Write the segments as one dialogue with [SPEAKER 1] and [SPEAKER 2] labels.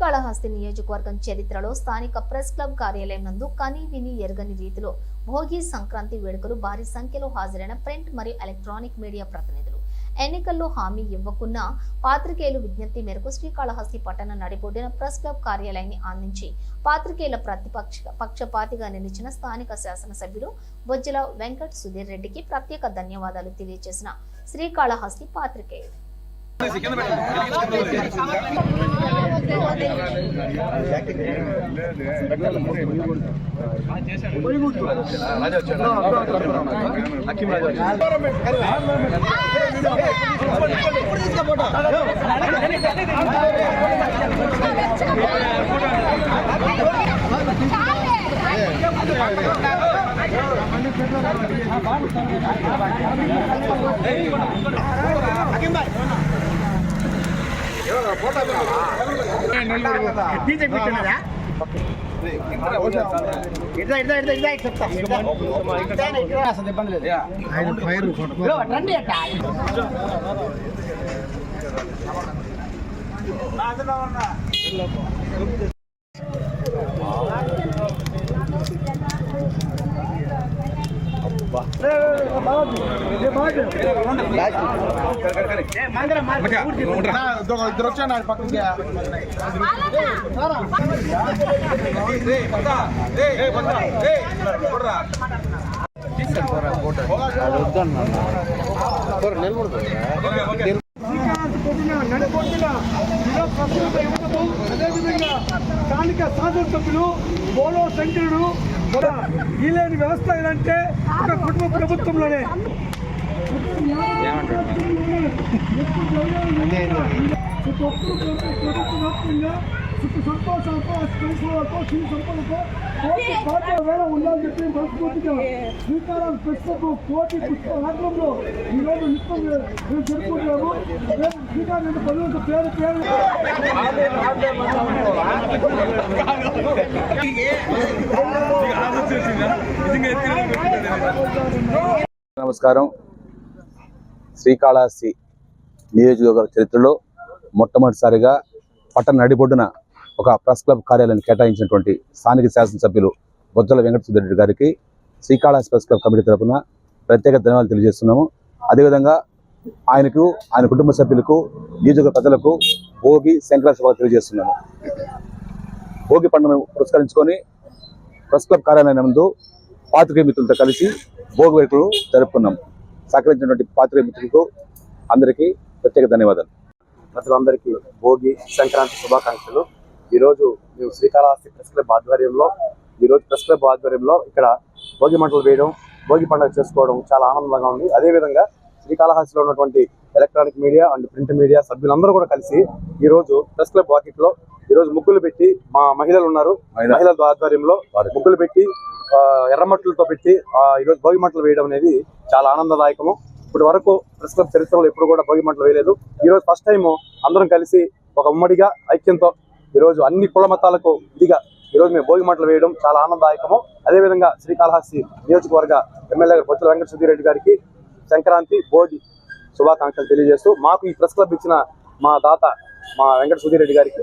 [SPEAKER 1] శ్రీకాళహస్తి నియోజకవర్గం చరిత్రలో స్థానిక ప్రెస్ క్లబ్ కార్యాలయం నందు కని విని ఎరగని రీతిలో భోగి సంక్రాంతి వేడుకలు భారీ సంఖ్యలో హాజరైన ప్రింట్ మరియు ఎలక్ట్రానిక్ మీడియా ప్రతినిధులు. ఎన్నికల్లో హామీ ఇవ్వకున్నా పాత్రికేయులు విజ్ఞప్తి మేరకు శ్రీకాళహస్తి పట్టణ నడిబొడ్డిన ప్రెస్ క్లబ్ కార్యాలయాన్ని అందించి పాత్రికేయుల ప్రతిపక్ష పక్షపాతిగా నిలిచిన స్థానిక శాసనసభ్యులు బొజ్జల వెంకట్ సుధీర్ రెడ్డికి ప్రత్యేక ధన్యవాదాలు తెలియజేసిన శ్రీకాళహస్తి పాత్రికేయులు.
[SPEAKER 2] డీజే కూర్చున్నదా ఇట్లా ఇట్లా ఇట్లా ఇట్లా చెప్తా అసలు ఇబ్బంది లేదు ఇదిగో, రండి అట్ట ఇద్దరు వచ్చాను పక్కకి
[SPEAKER 3] అదేవిధంగా స్థానిక శాసనసభ్యులు బోలో శంకరుడు కూడా ఈ వ్యవస్థ ఏదంటే ఒక కుటుంబ ప్రభుత్వంలోనే. చుట్టూ సంతోషాలతో సంతోషాలతో చిన్న సంపదతో కోటి కోట్ల ఉండాలని చెప్పి మనస్ఫూర్తిగా శ్రీకారం ప్రస్తుతం కోటి పుష్ప రాష్ట్రంలో నిత్యం మేము జరుపుకుంటున్నాము రేపు శ్రీకారం పేరు పేరు
[SPEAKER 4] నమస్కారం. శ్రీకాళహస్తి నియోజకవర్గ చరిత్రలో మొట్టమొదటిసారిగా పట్టణ నడిబొడ్డున ఒక ప్రెస్ క్లబ్ కార్యాలయాన్ని కేటాయించినటువంటి స్థానిక శాసనసభ్యులు బొజ్జల వెంకట గారికి శ్రీకాళహస్తి ప్రెస్ క్లబ్ కమిటీ తరఫున ప్రత్యేక ధన్యవాదాలు తెలియజేస్తున్నాము. అదేవిధంగా ఆయనకు ఆయన కుటుంబ సభ్యులకు నియోజకవర్గ ప్రజలకు భోగి శంకర శుభాలు తెలియజేస్తున్నాము. భోగి పండుగను పురస్కరించుకొని ప్రెస్ క్లబ్ కార్యాలయం నందు పాత్రికేయ మిత్రులతో కలిసి భోగి వేడుకలు జరుపుకున్నాం. సహకరించినటువంటి పాత్రికేయ మిత్రులకు అందరికీ ప్రత్యేక ధన్యవాదాలు.
[SPEAKER 5] ప్రజలందరికీ భోగి సంక్రాంతి శుభాకాంక్షలు. ఈరోజు మేము శ్రీకాళహస్తి ప్రెస్ క్లబ్ ఆధ్వర్యంలో ఈరోజు ప్రెస్ క్లబ్ ఆధ్వర్యంలో ఇక్కడ భోగి మంటలు వేయడం భోగి పండుగ చేసుకోవడం చాలా ఆనందంగా ఉంది. అదేవిధంగా శ్రీకాళహస్తిలో ఉన్నటువంటి electronic media and print media సభ్యులందరూ కూడా కలిసి ఈరోజు ప్రెస్ క్లబ్ వాకిట్లో ఈరోజు ముగ్గులు పెట్టి మా మహిళలు ఉన్నారు
[SPEAKER 4] మహిళ.
[SPEAKER 5] మహిళల ఆధ్వర్యంలో
[SPEAKER 4] వారు.
[SPEAKER 5] ముగ్గులు పెట్టి ఆ, ఎర్రమట్లతో పెట్టి ఆ, ఈరోజు భోగి మంటలు వేయడం అనేది చాలా ఆనందదాయకము ఇప్పటి వరకు ప్రెస్ క్లబ్ చరిత్రలో ఎప్పుడు కూడా భోగి మంటలు వేయలేదు ఈ రోజు ఫస్ట్ టైం అందరం కలిసి ఒక ఉమ్మడిగా ఐక్యంతో ఈరోజు అన్ని కుల మతాలకు ఇదిగా ఈరోజు మేము భోగి మంటలు వేయడం చాలా ఆనందదాయకము అదేవిధంగా శ్రీకాళహస్తి నియోజకవర్గ ఎమ్మెల్యే గారు బొత్తుల వెంకట గారికి సంక్రాంతి భోగి శుభాకాంక్షలు తెలియజేస్తూ మాకు ఈ ప్రెస్ క్లబ్ ఇచ్చిన మా దాత మా వెంకట సుధీర్ రెడ్డి గారికి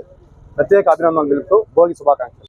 [SPEAKER 5] ప్రత్యేక అభినందనలు తెలుపుతూ భోగి శుభాకాంక్షలు.